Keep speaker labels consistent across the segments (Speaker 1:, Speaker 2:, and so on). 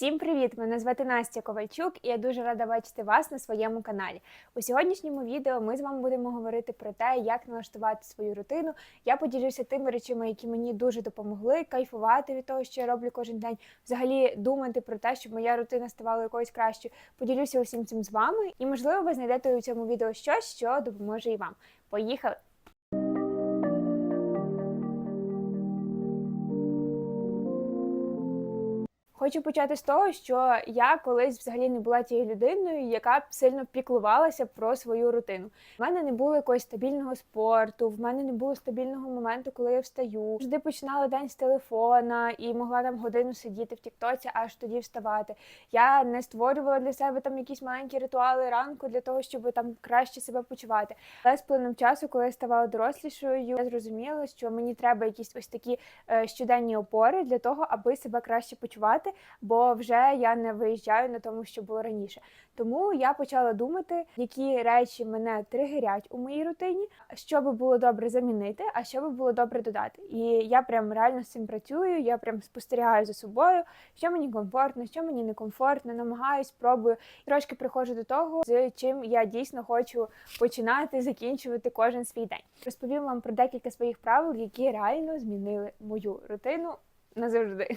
Speaker 1: Всім привіт! Мене звати Настя Ковальчук, і я дуже рада бачити вас на своєму каналі. У сьогоднішньому відео ми з вами будемо говорити про те, як налаштувати свою рутину. Я поділюся тими речами, які мені дуже допомогли кайфувати від того, що я роблю кожен день. Взагалі думати про те, щоб моя рутина ставала якоюсь кращою. Поділюся усім цим з вами, і можливо ви знайдете у цьому відео щось, що допоможе і вам. Поїхали! Хочу почати з того, що я колись взагалі не була тією людиною, яка б сильно піклувалася про свою рутину. У мене не було якогось стабільного спорту, в мене не було стабільного моменту, коли я встаю. Завжди починала день з телефона і могла там годину сидіти в Тіктоці, аж тоді вставати. Я не створювала для себе там якісь маленькі ритуали ранку для того, щоб там краще себе почувати. Але з плином часу, коли я ставала дорослішою, я зрозуміла, що мені треба якісь ось такі е, щоденні опори для того, аби себе краще почувати бо вже я не виїжджаю на тому, що було раніше. Тому я почала думати, які речі мене тригерять у моїй рутині, що би було добре замінити, а що би було добре додати. І я прям реально з цим працюю. Я прям спостерігаю за собою, що мені комфортно, що мені некомфортно, намагаюсь, пробую трошки приходжу до того, з чим я дійсно хочу починати закінчувати кожен свій день. Розповім вам про декілька своїх правил, які реально змінили мою рутину назавжди.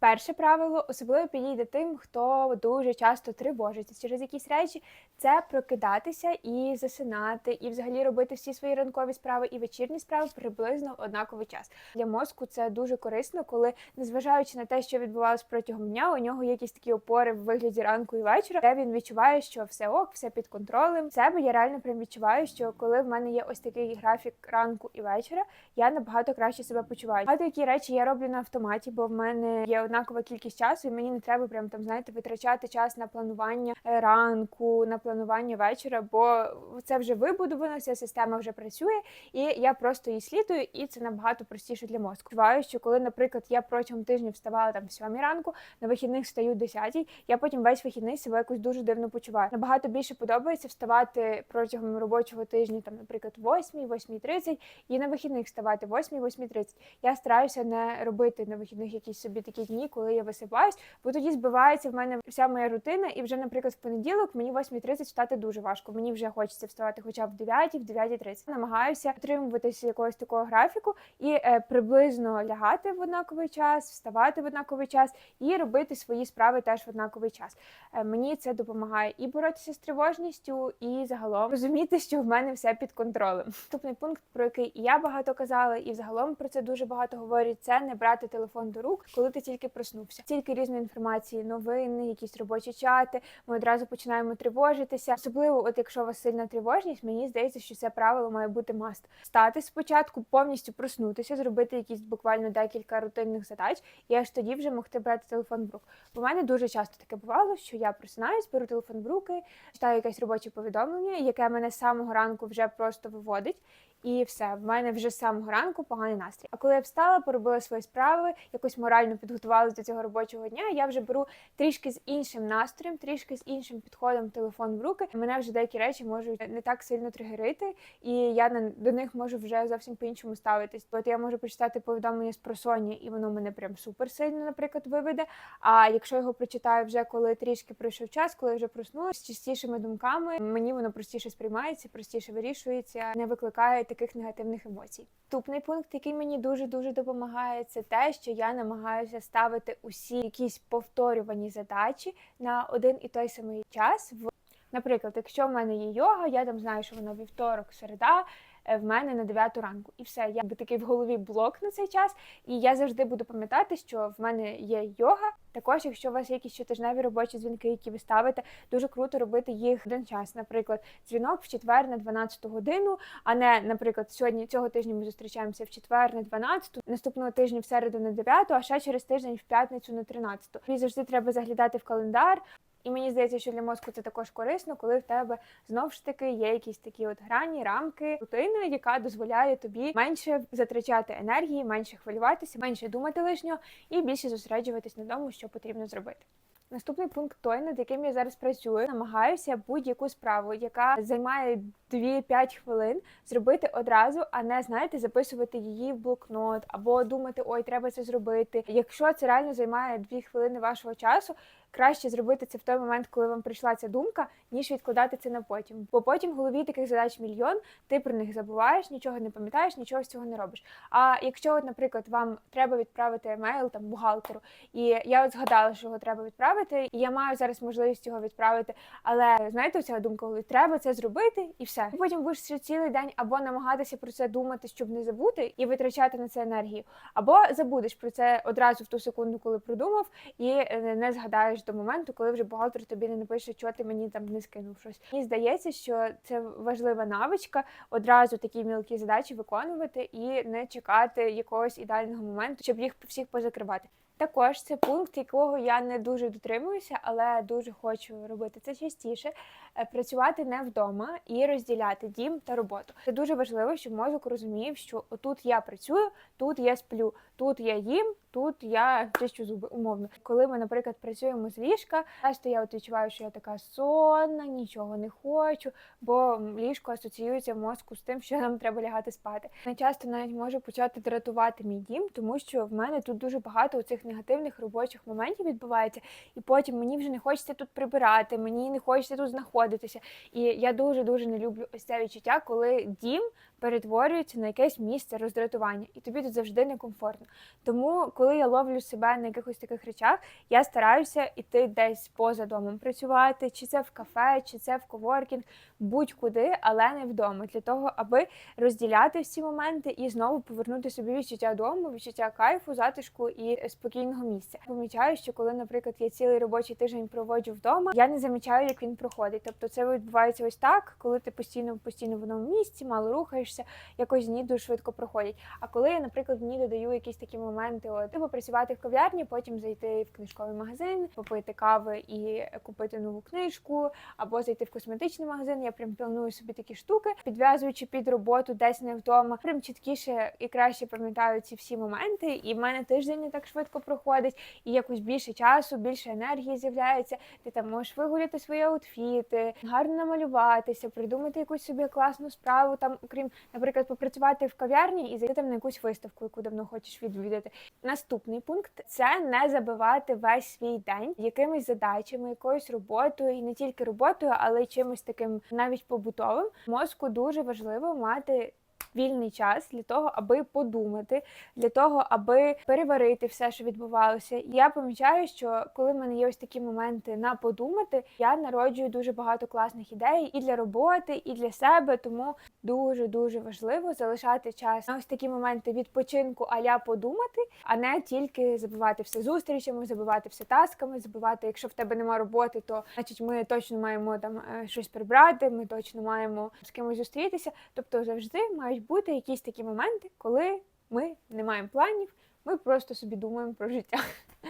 Speaker 1: Перше правило особливо підійде тим, хто дуже часто тривожиться через якісь речі, це прокидатися і засинати, і взагалі робити всі свої ранкові справи і вечірні справи приблизно в однаковий час. Для мозку це дуже корисно, коли, незважаючи на те, що відбувалось протягом дня, у нього якісь такі опори в вигляді ранку і вечора, де він відчуває, що все ок, все під контролем. Себе я реально прям відчуваю, що коли в мене є ось такий графік ранку і вечора, я набагато краще себе почуваю. Багато які речі я роблю на автоматі, бо в мене є однакова кількість часу, і мені не треба прям там знаєте витрачати час на планування е, ранку, на планування вечора, бо це вже вибудовано, вся система вже працює, і я просто її слідую, і це набагато простіше для мозку. Відчуваю, що коли, наприклад, я протягом тижня вставала там в сьомій ранку, на вихідних встаю в 10, я потім весь вихідний себе якось дуже дивно почуваю. Набагато більше подобається вставати протягом робочого тижня, там, наприклад, 8, 8.30, і на вихідних вставати 8, 8.30. Я стараюся не робити на вихідних якісь собі такі дні, коли я висипаюсь, бо тоді збивається в мене вся моя рутина, і вже, наприклад, в понеділок мені 8.30 встати дуже важко. Мені вже хочеться вставати хоча б в 9, в 9.30. Намагаюся дотримуватися якогось такого графіку і е, приблизно лягати в однаковий час, вставати в однаковий час і робити свої справи теж в однаковий час. Е, мені це допомагає і боротися з тривожністю, і загалом розуміти, що в мене все під контролем. Наступний пункт, про який і я багато казала, і взагалом про це дуже багато говорять, це не брати телефон до рук, коли ти тільки проснувся. Тільки різної інформації, новини, якісь робочі чати. Ми одразу починаємо тривожитися. Особливо, от якщо у вас сильна тривожність, мені здається, що це правило має бути маст. Стати спочатку, повністю проснутися, зробити якісь буквально декілька рутинних задач, і аж тоді вже могти брати телефон в рук. Бо в мене дуже часто таке бувало, що я просинаюсь, беру телефон в руки, читаю якесь робоче повідомлення, яке мене з самого ранку вже просто виводить. І все, в мене вже з самого ранку поганий настрій. А коли я встала, поробила свої справи, якось морально підготувалася до цього робочого дня. Я вже беру трішки з іншим настроєм, трішки з іншим підходом телефон в руки. Мене вже деякі речі можуть не так сильно тригерити, і я до них можу вже зовсім по-іншому ставитись. От я можу почитати повідомлення з просоння, і воно мене прям супер сильно, наприклад, виведе. А якщо його прочитаю вже коли трішки пройшов час, коли вже проснулася з чистішими думками, мені воно простіше сприймається, простіше вирішується, не викликає таких негативних емоцій. Наступний пункт, який мені дуже дуже допомагає, це те, що я намагаюся ставити усі якісь повторювані задачі на один і той самий час. В Наприклад, якщо в мене є йога, я там знаю, що воно вівторок, середа. Е, В мене на 9 ранку, і все. Я би такий в голові блок на цей час, і я завжди буду пам'ятати, що в мене є йога. Також, якщо у вас є якісь щотижневі робочі дзвінки, які ви ставите, дуже круто робити їх один час. Наприклад, дзвінок в четвер на 12 годину, а не, наприклад, сьогодні цього тижня ми зустрічаємося в четвер на 12, наступного тижня в середу на 9, а ще через тиждень в п'ятницю на 13. І завжди треба заглядати в календар. І мені здається, що для мозку це також корисно, коли в тебе знов ж таки є якісь такі от грані, рамки, рутина, яка дозволяє тобі менше затрачати енергії, менше хвилюватися, менше думати лишнього і більше зосереджуватись на тому, що потрібно зробити. Наступний пункт той, над яким я зараз працюю, намагаюся будь-яку справу, яка займає 2-5 хвилин зробити одразу, а не знаєте, записувати її в блокнот або думати, ой, треба це зробити. Якщо це реально займає 2 хвилини вашого часу, краще зробити це в той момент, коли вам прийшла ця думка, ніж відкладати це на потім. Бо потім в голові таких задач мільйон, ти про них забуваєш, нічого не пам'ятаєш, нічого з цього не робиш. А якщо, от, наприклад, вам треба відправити емейл там бухгалтеру, і я от згадала, що його треба відправити, і я маю зараз можливість його відправити. Але знаєте, ця думка, треба це зробити, і все. Потім будеш ще цілий день або намагатися про це думати, щоб не забути, і витрачати на це енергію, або забудеш про це одразу в ту секунду, коли придумав, і е, не згадаєш до моменту, коли вже бухгалтер тобі не напише, що ти мені там не скинув щось. Мені здається, що це важлива навичка одразу такі мілкі задачі виконувати і не чекати якогось ідеального моменту, щоб їх всіх позакривати. Також це пункт, якого я не дуже дотримуюся, але дуже хочу робити це частіше. Е, Працювати не вдома і розділяти дім та роботу. Це дуже важливо, щоб мозок розумів, що отут я працюю, тут я сплю, тут я їм, тут я чищу зуби умовно. Коли ми, наприклад, працюємо з ліжка, часто я от відчуваю, що я така сонна, нічого не хочу, бо ліжко асоціюється в мозку з тим, що нам треба лягати спати. Я часто навіть можу почати дратувати мій дім, тому що в мене тут дуже багато цих негативних робочих моментів відбувається, і потім мені вже не хочеться тут прибирати, мені не хочеться тут знаходитися. І я дуже дуже не люблю ось це відчуття, коли дім перетворюється на якесь місце роздратування, і тобі тут завжди некомфортно. Тому, коли я ловлю себе на якихось таких речах, я стараюся іти десь поза домом працювати, чи це в кафе, чи це в коворкінг, будь-куди, але не вдома, для того, аби розділяти всі моменти і знову повернути собі відчуття дому, відчуття кайфу, затишку і спокійного місця. Помічаю, що коли, наприклад, я цілий робочий тиждень проводжу вдома, я не замічаю, як він проходить. Тобто це відбувається ось так, коли ти постійно постійно в одному місці, мало рухаєшся, якось дні дуже швидко проходять. А коли я, наприклад, в дні додаю якісь такі моменти, от типу працювати в кав'ярні, потім зайти в книжковий магазин, попити кави і купити нову книжку, або зайти в косметичний магазин. Я прям планую собі такі штуки, підв'язуючи під роботу, десь не вдома. Прям чіткіше і краще пам'ятаю ці всі моменти. І в мене тиждень не так швидко проходить, і якось більше часу, більше енергії з'являється. Ти там можеш вигуляти свої аутфіти, гарно намалюватися, придумати якусь собі класну справу. Там, окрім, наприклад, попрацювати в кав'ярні і зайти там на якусь виставку, яку давно хочеш відвідати. Наступний пункт це не забивати весь свій день якимись задачами, якоюсь роботою, і не тільки роботою, але й чимось таким навіть побутовим. Мозку дуже важливо мати. Вільний час для того, аби подумати, для того, аби переварити все, що відбувалося. І Я помічаю, що коли в мене є ось такі моменти на подумати, я народжую дуже багато класних ідей і для роботи, і для себе. Тому дуже дуже важливо залишати час на ось такі моменти відпочинку, аля подумати, а не тільки забивати все зустрічами, забивати все тасками, забивати, якщо в тебе нема роботи, то значить ми точно маємо там е, щось прибрати, ми точно маємо з кимось зустрітися. Тобто завжди мають бути якісь такі моменти, коли ми не маємо планів. Ми просто собі думаємо про життя.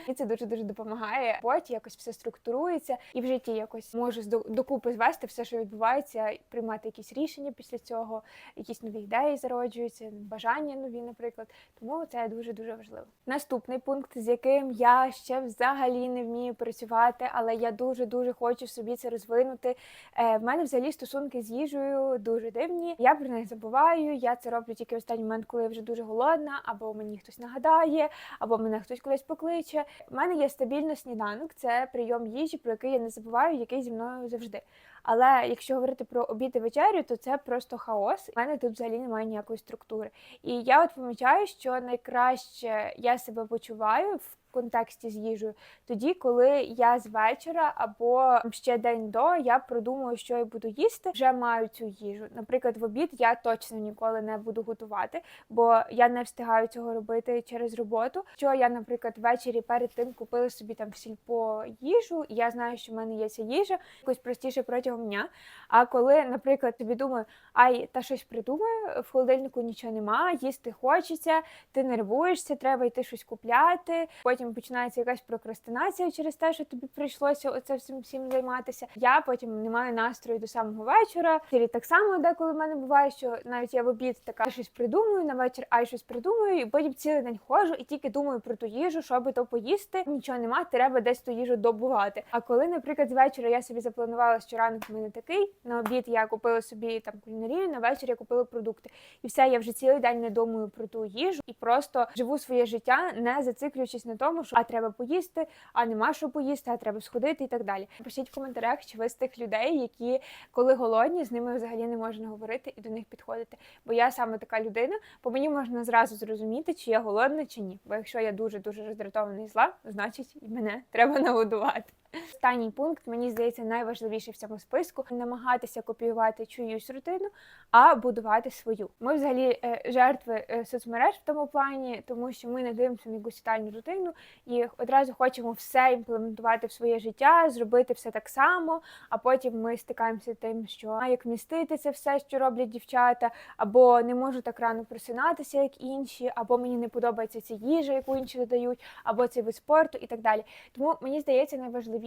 Speaker 1: І це дуже дуже допомагає. Потім якось все структурується, і в житті якось можу докупи звести все, що відбувається, приймати якісь рішення після цього, якісь нові ідеї зароджуються, бажання нові, наприклад. Тому це дуже дуже важливо. Наступний пункт, з яким я ще взагалі не вмію працювати, але я дуже дуже хочу собі це розвинути. Е, в мене взагалі стосунки з їжею дуже дивні. Я про них забуваю. Я це роблю тільки в останній момент, коли я вже дуже голодна, або мені хтось нагадає, або мене хтось кудись покличе. У мене є стабільно сніданок, це прийом їжі, про який я не забуваю, який зі мною завжди. Але якщо говорити про обід і вечерю, то це просто хаос. У мене тут взагалі немає ніякої структури. І я от помічаю, що найкраще я себе почуваю в контексті з їжею тоді, коли я з вечора або ще день до я продумую, що я буду їсти, вже маю цю їжу. Наприклад, в обід я точно ніколи не буду готувати, бо я не встигаю цього робити через роботу. Що я, наприклад, ввечері перед тим купила собі там в сільпо їжу, і я знаю, що в мене є ця їжа, якось простіше протягом дня. А коли, наприклад, тобі думаю, ай, та щось придумаю, в холодильнику нічого нема, їсти хочеться, ти нервуєшся, треба йти щось купляти. Потім потім починається якась прокрастинація через те, що тобі прийшлося оце всім всім займатися. Я потім не маю настрою до самого вечора. Ввечері так само деколи в мене буває, що навіть я в обід така щось придумую на вечір, а й щось придумую, і потім цілий день ходжу і тільки думаю про ту їжу, щоб то поїсти. Нічого нема, треба десь ту їжу добувати. А коли, наприклад, з вечора я собі запланувала, що ранок в мене такий, на обід я купила собі там кулінарію, на вечір я купила продукти. І все, я вже цілий день не думаю про ту їжу і просто живу своє життя, не зациклюючись на тому, що а треба поїсти, а нема що поїсти, а треба сходити і так далі. Пишіть в коментарях, чи ви з тих людей, які коли голодні, з ними взагалі не можна говорити і до них підходити. Бо я саме така людина, бо мені можна зразу зрозуміти, чи я голодна, чи ні. Бо якщо я дуже дуже роздратована і зла, значить мене треба нагодувати. Останній пункт мені здається найважливіший в цьому списку намагатися копіювати чиюсь рутину, а будувати свою. Ми взагалі е, жертви е, соцмереж в тому плані, тому що ми не дивимося на якусь тотальну рутину і одразу хочемо все імплементувати в своє життя, зробити все так само. А потім ми стикаємося тим, що як вмістити це все, що роблять дівчата, або не можу так рано просинатися, як інші, або мені не подобається ця їжа, яку інші додають, або цей вид спорту і так далі. Тому мені здається, найважливіше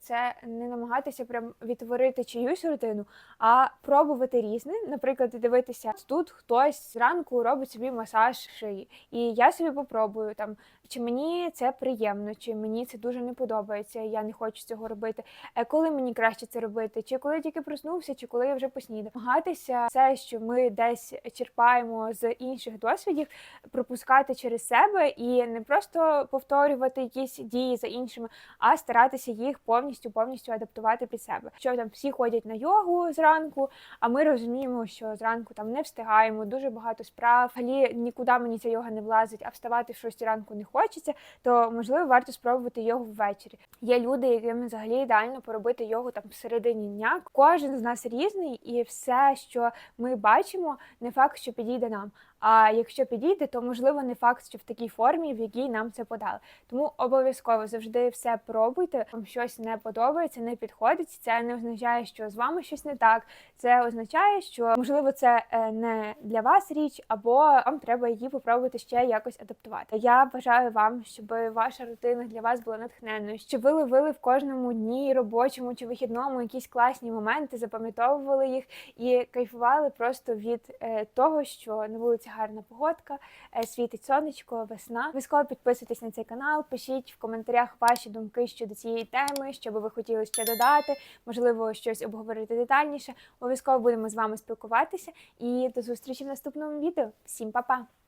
Speaker 1: це не намагатися прям відтворити чиюсь рутину, а пробувати різне. Наприклад, дивитися тут хтось зранку робить собі масаж шиї, і я собі попробую там. Чи мені це приємно, чи мені це дуже не подобається, я не хочу цього робити. Е, Коли мені краще це робити? Чи коли я тільки проснувся, чи коли я вже поснідав? Намагатися все, що ми десь черпаємо з інших досвідів, пропускати через себе і не просто повторювати якісь дії за іншими, а старатися їх повністю повністю адаптувати під себе. Що там всі ходять на йогу зранку, а ми розуміємо, що зранку там не встигаємо, дуже багато справ. Взагалі нікуди мені ця йога не влазить, а вставати в 6 ранку не хочеться, то можливо варто спробувати йогу ввечері. Є люди, яким взагалі ідеально поробити йогу там всередині дня. Кожен з нас різний, і все, що ми бачимо, не факт, що підійде нам. А якщо підійде, то можливо не факт, що в такій формі, в якій нам це подали. Тому обов'язково завжди все пробуйте. Вам щось не подобається, не підходить. Це не означає, що з вами щось не так. Це означає, що можливо це е, не для вас річ, або вам треба її попробувати ще якось адаптувати. Я бажаю вам, щоб ваша рутина для вас була натхненною, щоб ви ловили в кожному дні робочому чи вихідному якісь класні моменти, запам'ятовували їх і кайфували просто від е, того, що на вулиці гарна погодка, е, світить сонечко, весна. Обов'язково підписуйтесь на цей канал, пишіть в коментарях ваші думки щодо цієї теми, що би ви хотіли ще додати, можливо, щось обговорити детальніше. Обов'язково будемо з вами спілкуватися і до зустрічі в наступному відео. Всім па-па!